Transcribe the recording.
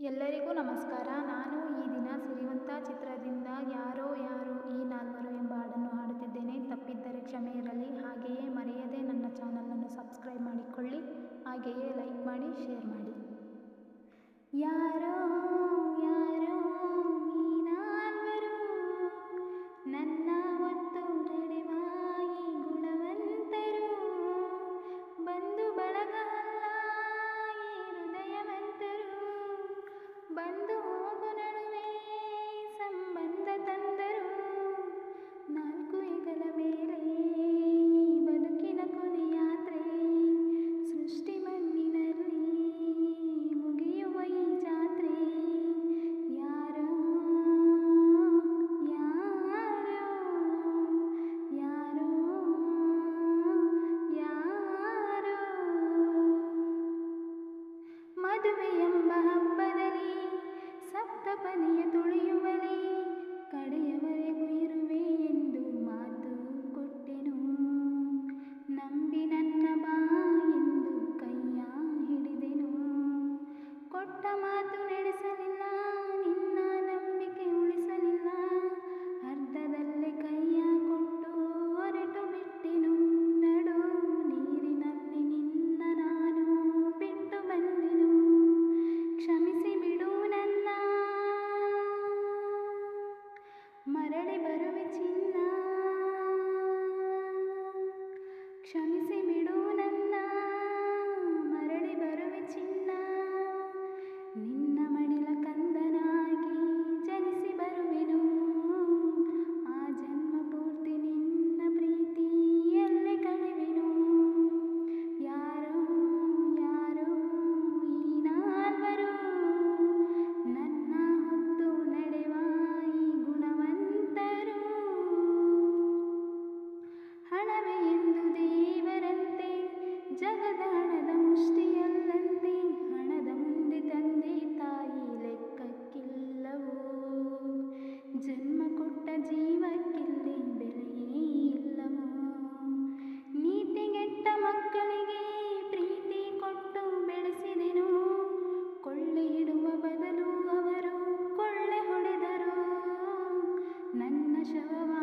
ಎಲ್ಲರಿಗೂ ನಮಸ್ಕಾರ. ನಾನು ಈ ದಿನ ಸಿರಿವಂತ ಚಿತ್ರದಿಂದ ಯಾರೋ ಯಾರು ಈ ನಾಲ್ವರು ಎಂಬ ಹಾಡನ್ನು ಹಾಡುತ್ತಿದ್ದೇನೆ. ತಪ್ಪಿದ್ದರೆ ಕ್ಷಮೆ ಇರಲಿ. ಹಾಗೆಯೇ ಮರೆಯದೆ ನನ್ನ ಚಾನಲನ್ನು ಸಬ್ಸ್ಕ್ರೈಬ್ ಮಾಡಿಕೊಳ್ಳಿ. ಹಾಗೆಯೇ ಲೈಕ್ ಮಾಡಿ ಶೇರ್ ಮಾಡಿ. ಯಾರೋ ಕ್ಷಮೆ ശവമായി